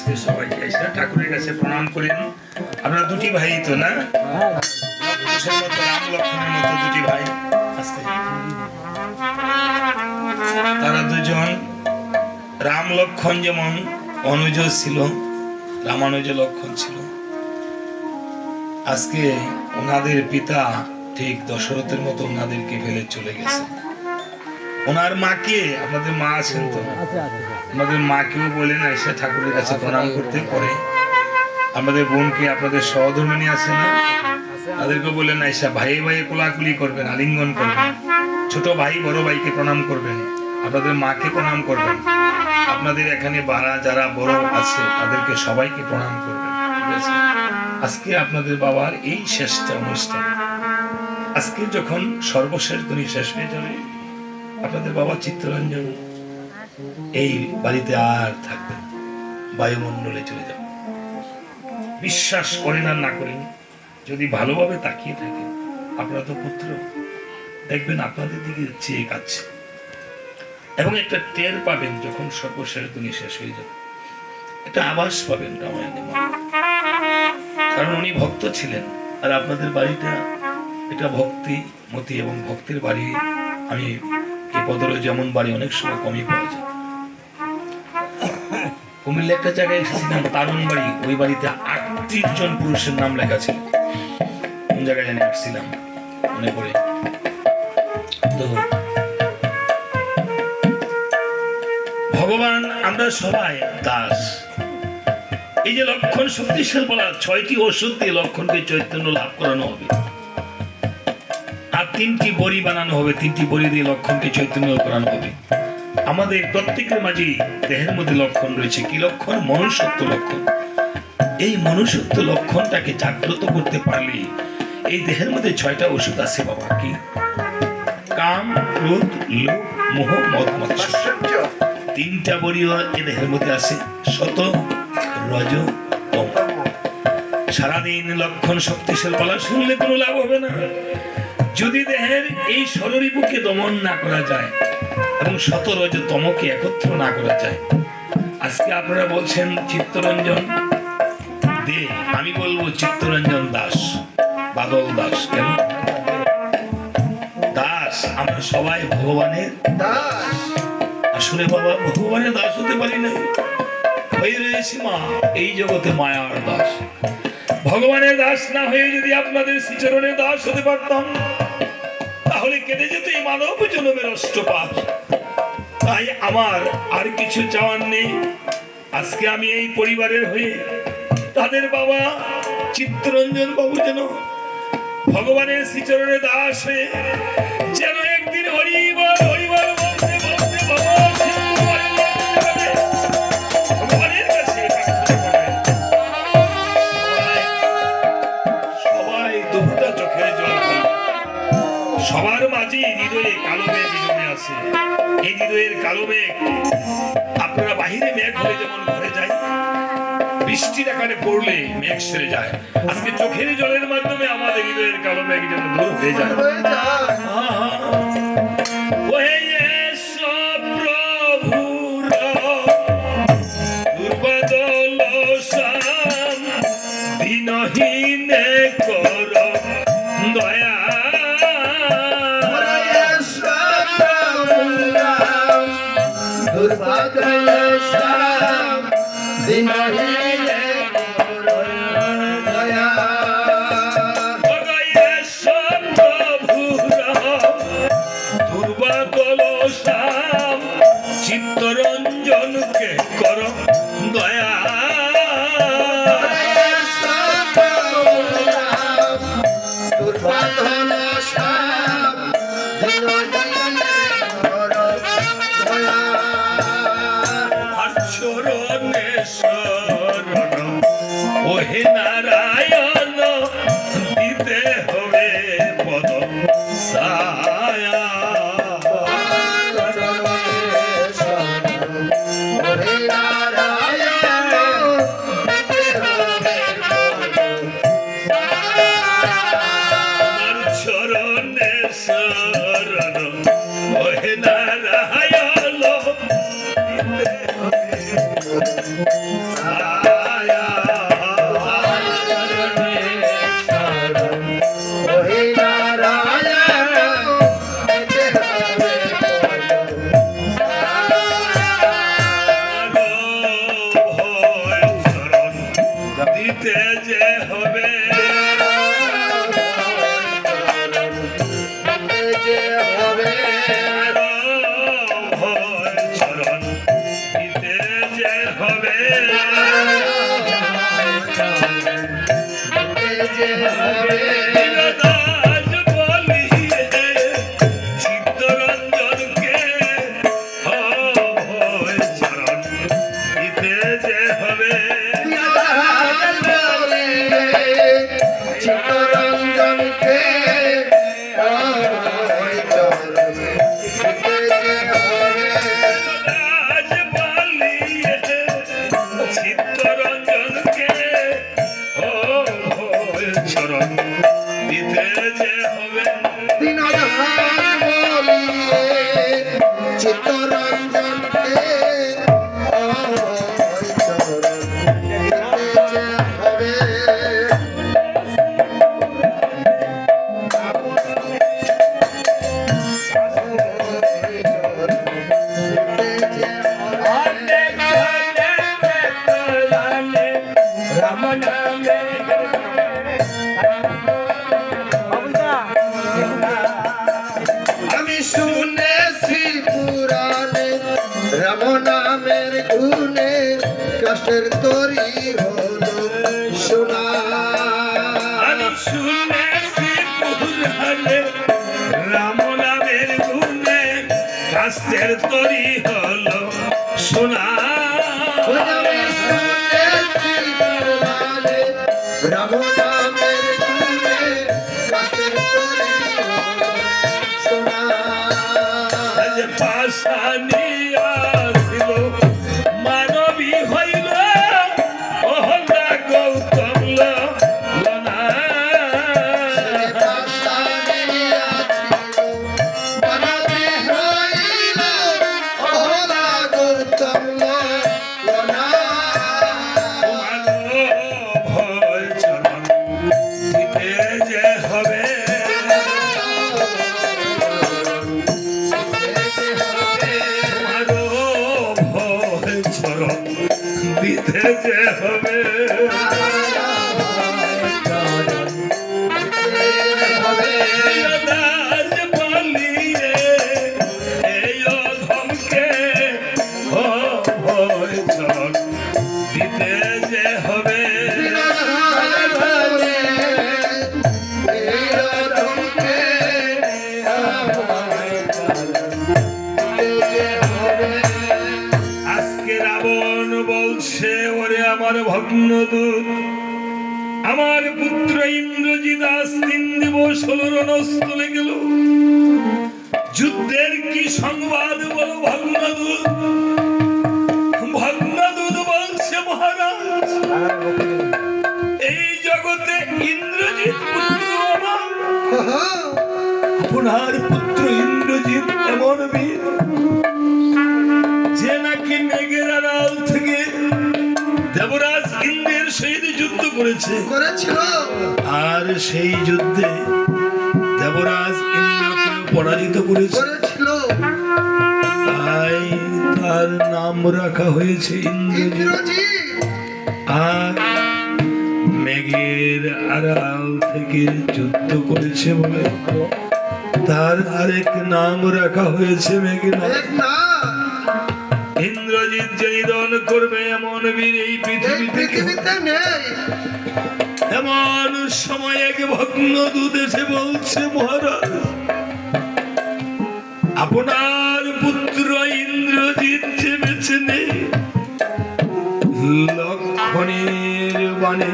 আজকে সবাই এসে ঠাকুরের কাছে প্রণাম দুটি ভাই তো না? দুটি ভাই তারা দুজন রাম লক্ষণ যেমন অনুজ ছিল, রামানুজ লক্ষণ ছিল। আজকে ওনাদের পিতা ঠিক দশরথের মতো ওনাদেরকে ফেলে চলে গেছে। ওনার মাকে আপনাদের মা আছেন তো? আমাদের মাকেও বলেন এসে ঠাকুরের কাছে প্রণাম করতে পরে। আমাদের বোনকে আপনাদের সহধর্মিনী আছে না? তাদেরকে বললেন আইসা ভাই ভাই কোলাকুলি করবেন আলিঙ্গন করবেন। ছোট ভাই বড় ভাইকে প্রণাম করবেন আপনাদের মাকে প্রণাম করবেন। আপনাদের এখানে বাড়া যারা বড় আছে তাদেরকে সবাইকে প্রণাম করবেন। ঠিক আছে? আজকে আপনাদের বাবার এই শেষটা অনুষ্ঠান আজকে যখন সর্বশেষ দিনই শেষ হয়ে যাবে আপনাদের বাবা চিত্তরঞ্জন, এই বাড়িতে আর থাকবে না। বায়ুমণ্ডলে চলে যাবে বিশ্বাস করেন আর না করেন, যদি ভালোভাবে তাকিয়ে থাকেন, আপনারা তো পুত্র। দেখবেন আপনাদের দিকে চেয়ে কাচ্ছে এবং একটা টের পাবেন যখন সর্বশেষ দিনই শেষ হয়ে যাবে। একটা আভাস পাবেন রামায়ণে কারণ উনি ভক্ত ছিলেন, আর আপনাদের বাড়িটা, এটা ভক্তি, মতি এবং ভক্তের বাড়ি আমি এই পদরে যেমন বাড়ি অনেক সময় কমই পাওয়া যায়। কুমিল্লা একটা জায়গায় এসেছিলাম তারুণ বাড়ি। ওই বাড়িতে আটত্রিশ জন পুরুষের নাম লেখা ছিল। কোন জায়গায় জানি আসছিলাম, মনে পড়ে। তো ভগবান, আমরা সবাই দাস। এই যে লক্ষণ শক্তিশাল বলা ছয়টি ওষুধ দিয়ে লক্ষণকে চৈতন্য লাভ করানো হবে। তিনটি বড়ি বানানো হবে, তিনটি বড়ি দিয়ে লক্ষণকে চৈতন্য করানো হবে। আমাদের প্রত্যেকের মাঝে দেহের মধ্যে লক্ষণ রয়েছে। কি লক্ষণ? মনুষ্যত্ব লক্ষণ। এই মনুষ্যত্ব লক্ষণটাকে জাগ্রত করতে পারলে এই দেহের মধ্যে ছয়টা ওষুধ আছে বাবা। কি? কাম, ক্রোধ, লোভ, মোহ, মদ তিনটা বড়িও এ দেহের মধ্যে আছে। শত, রজ সারাদিন লক্ষণ শক্তিশাল। বলা শুনলে কোনো লাভ হবে না। যদি দেহের এই সররিপুকে দমন না করা যায় এবং শত রজ তমকে একত্র না করা যায়, আজকে আপনারা বলছেন চিত্তরঞ্জন দে, আমি বলব চিত্তরঞ্জন দাস, বাদল দাস, কেন? দাস, আমরা সবাই ভগবানের দাস। আসলে বাবা, ভগবানের দাস হতে পারি না। হয়ে রয়েছি মা, এই জগতে মায়ার দাস। ভগবানের দাস না হয়ে যদি আপনাদের শ্রীচরণের দাস হতে পারতাম, তাহলে কেটে যেত এই মানব জনমের অষ্টপাত তাই আমার আর কিছু চাওয়ার নেই। আজকে আমি এই পরিবারের হয়ে তাদের বাবা চিত্তরঞ্জন বাবু যেন ভগবানের শ্রীচরণে দাস হয়ে যেন একদিন হরিবল হরিবল কালো মেঘ আপনারা বাহিরে মেঘ হলে যেমন ঘরে যায় বৃষ্টির আকারে পড়লে মেঘ সেরে যায়। আজকে চোখের জলের মাধ্যমে আমাদের হৃদয়ের কালো মেঘ যেন দূর হয়ে যায়। দিতে যে হবে। কাস্তের তরি হলো সোনা আমার পুত্র ইন্দ্রজিৎ আজ তিন দিবস হল রণস্থলে গেল। যুদ্ধের কি সংবাদ বলো ভগ্নদূত ভগ্নদূত বলছে মহারাজ এই জগতে ইন্দ্রজিৎ পুত্র আমার। আপনার পুত্র ইন্দ্রজিৎ এমন বীর। করেছে। করেছিল। আর সেই যুদ্ধে দেবরাজ ইন্দ্রকে পরাজিত করেছে। করেছিল। তাই তার নাম রাখা হয়েছে ইন্দ্রজিৎ। ইন্দ্রজি আর মেঘের আড়াল থেকে যুদ্ধ করেছে বলে তার আরেক নাম রাখা হয়েছে মেঘের ইন্দ্রজিৎ যে নিধন করবে এমন বীর এমন সময় এক ভগ্ন এসে বলছে, মহারাজ, আপনার পুত্র ইন্দ্রজিৎ যে বেছে নেই লক্ষণের বাণে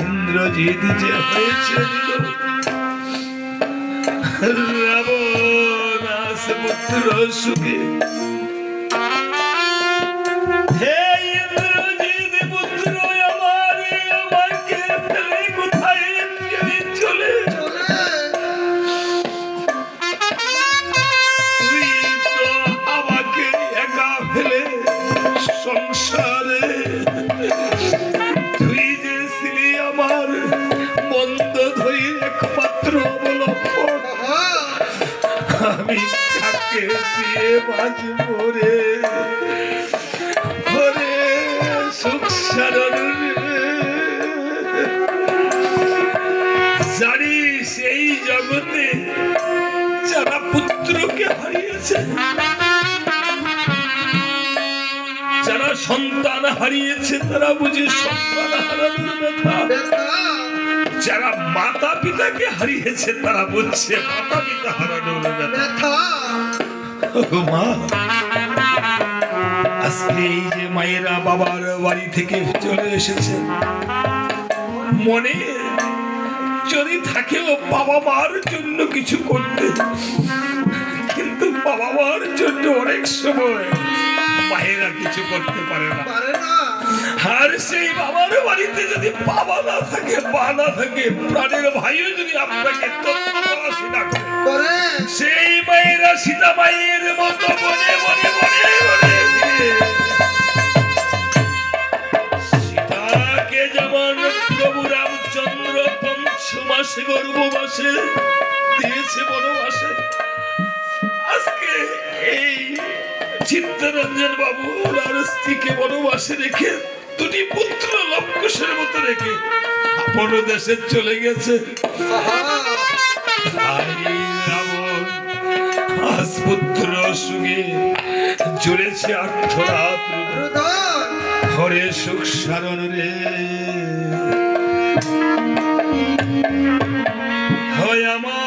ইন্দ্রজিৎ যে হয়েছে রাবণাস পুত্র সুখে বাঁচব রে ওরে সুখ সারণ। জানিস এই জগতে যারা পুত্রকে হারিয়েছে, যারা সন্তান হারিয়েছে, তারা বুঝে সন্তান হারানোর ব্যথা। যারা মাতা পিতাকে হারিয়েছে, তারা বুঝছে মাতা পিতা হারানোর ব্যথা। মায়েরা বাবার বাড়ি থেকে চলে এসেছে। মনে যদি থাকেও বাবা মার জন্য কিছু করতে, কিন্তু বাবা মার জন্য অনেক সময় মায়েরা কিছু করতে পারে না। পারে না। আর সেই বাবার বাড়িতে যদি বাবা না থাকে মা না থাকে প্রাণের ভাইও যদি আপনাকে করে সেই মায়েরা সীতা মায়ের মতো বনে বনে বনে বনে সীতাকে যেমন প্রভু রামচন্দ্র পঞ্চ মাসে গর্ভবাসে দিয়েছে বনবাসে আজকে এই চিত্তরঞ্জন বাবু আর স্ত্রীকে বনবাসে রেখে দুটি পুত্র লক্ষসের মতো রেখে আপন দেশে চলে গেছে। আজ পুত্র সুগে জুড়েছে আর্থরাত ঘরে সুখ সারণ রে। হয় আমার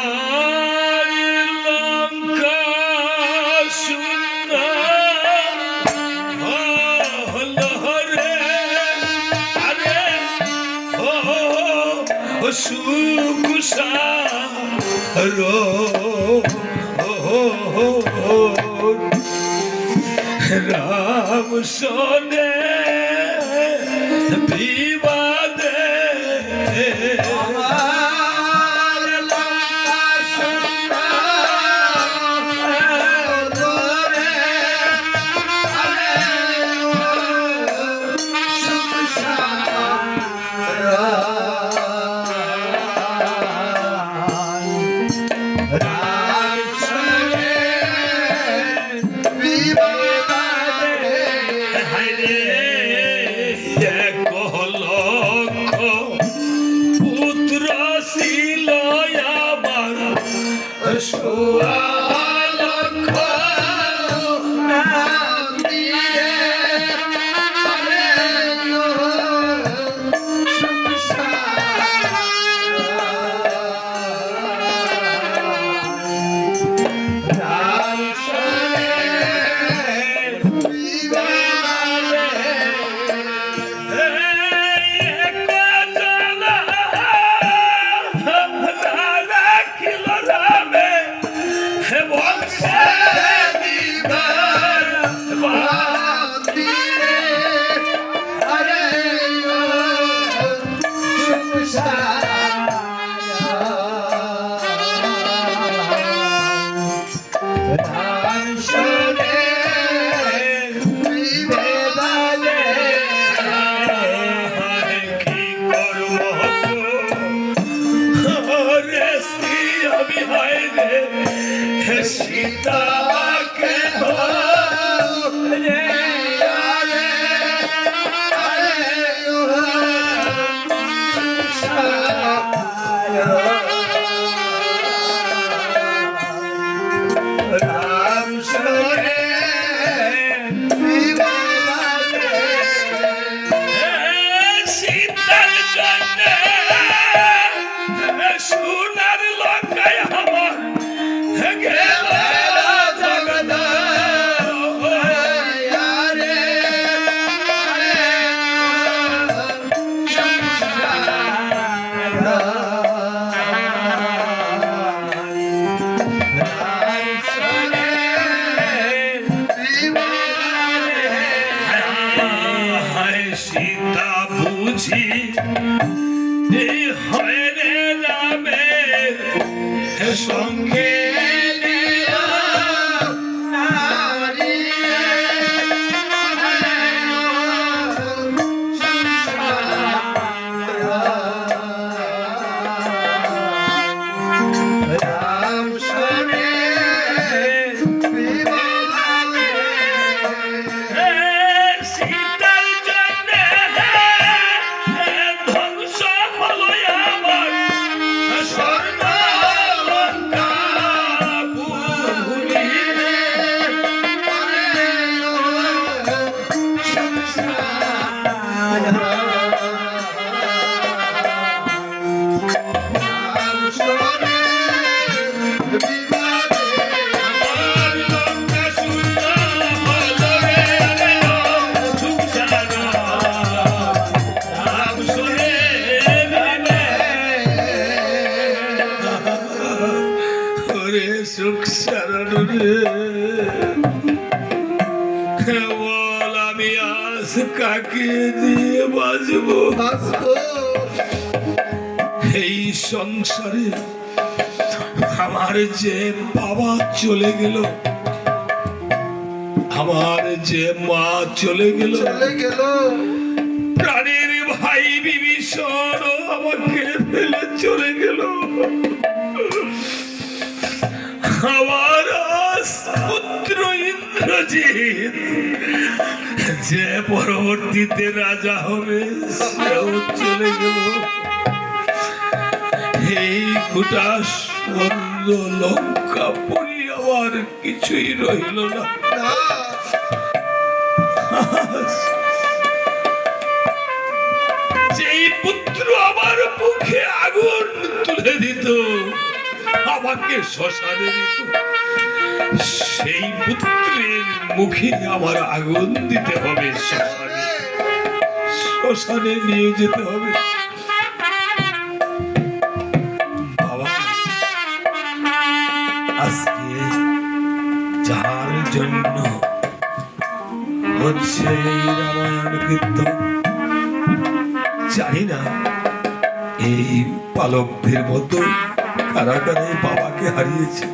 ও সুকুশা রো রাম সোনে বিবাদে Oh. ਸਾਰਾ সুখ সারানো রে বল আমি আজ কাকে দিয়ে বাজবো। এই সংসারে আমার যে বাবা চলে গেল আমার যে মা চলে গেল চলে গেল। প্রাণের ভাই বিভীষণ আমাকে ফেলে চলে গেল। আমার পুত্র ইন্দ্রজিৎ, যে পরবর্তীতে রাজা হবে, সেও চলে গেল। এই গোটা স্বর্ণ লঙ্কা পরি আমার কিছুই রইল না। যেই পুত্র আমার মুখে আগুন তুলে দিত আমাকে শ্মশানে সেই পুত্রের মুখে আমার আগুন দিতে হবে শ্মশানে। শ্মশানে নিয়ে যেতে হবে। জানি না, এই পালকদের মতো কারা কারা বাবাকে হারিয়েছে।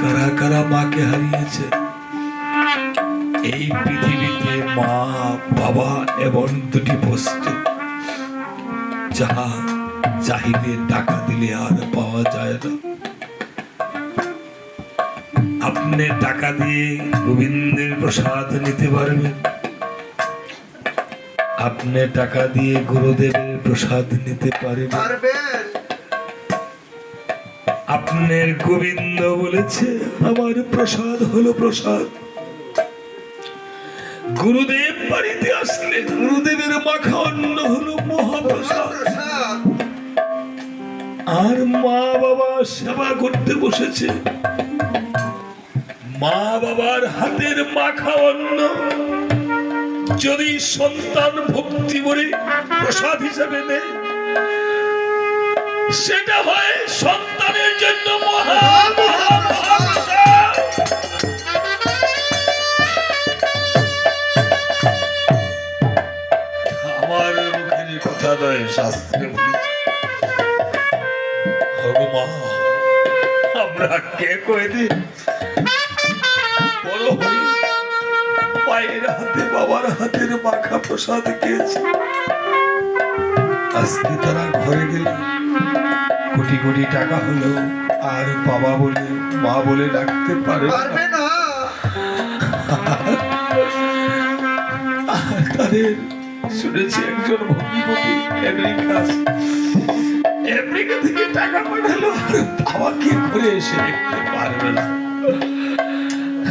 কারা কারা মাকে হারিয়েছে? এই পৃথিবীতে মা, বাবা এবং দুটি বস্তু, যাহা চাহিলে টাকা দিলে আর পাওয়া যায় না। আপনি টাকা দিয়ে গোবিন্দের প্রসাদ নিতে পারবেন। আপনি টাকা দিয়ে গুরুদেবের প্রসাদ নিতে পারবেন। আপনার গোবিন্দ বলেছে আমার প্রসাদ হলো প্রসাদ। গুরুদেব বাড়িতে আসলে গুরুদেবের মাখা অন্ন হলো মহাপ্রসাদ। মহাপ্রসাদ। আর মা বাবা সেবা করতে বসেছে। মা বাবার হাতের মাখা অন্ন যদি সন্তান ভক্তি করে প্রসাদ হিসাবে নেয়, সেটা হয় সন্তানের জন্য আমার মুখের কথা নয়, শাস্ত্রে আমরা কে কয়ে দি বড় হই মায়ের হাতে বাবার হাতের মাখা প্রসাদ খেয়েছে। আজকে তারা ঘরে গেল কোটি কোটি টাকা হলো আর বাবা বলে মা বলে ডাকতে পারে না। তাদের শুনেছি একজন ভগ্নিপতি আমেরিকা আমেরিকা থেকে টাকা পাঠালো। আমাকে ঘুরে এসে দেখতে পারবে না?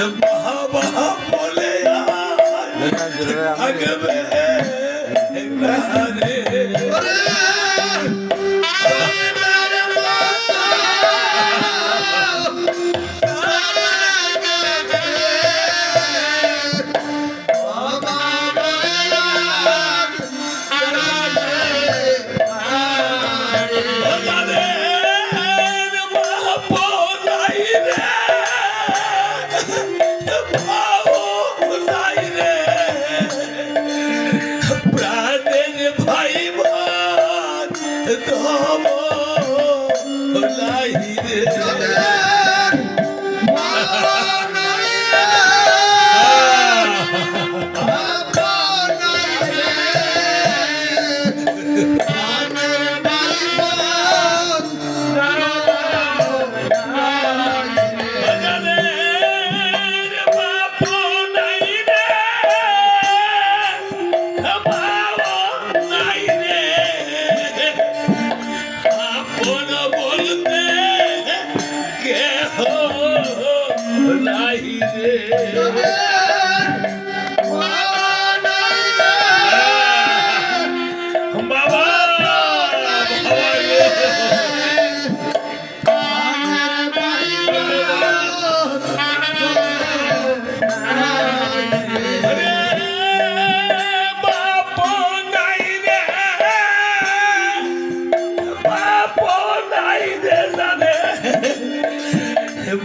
তাদের বাবা বলে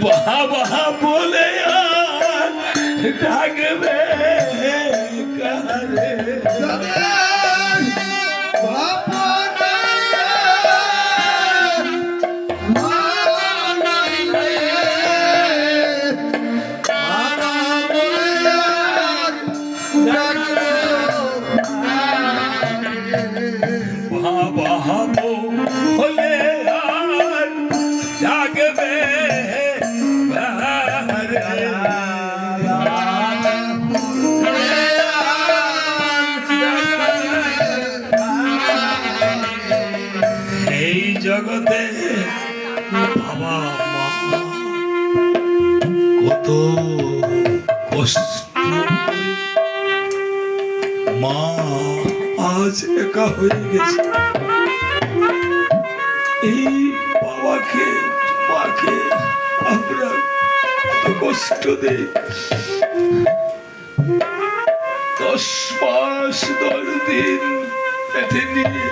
বাবা বলে এই জগতে কত কষ্ট। মা আজ একা হয়ে গেছে। এই বাবাকে মাকে আমরা কষ্ট দে দশ মাস দশ দিন পেটে নিয়ে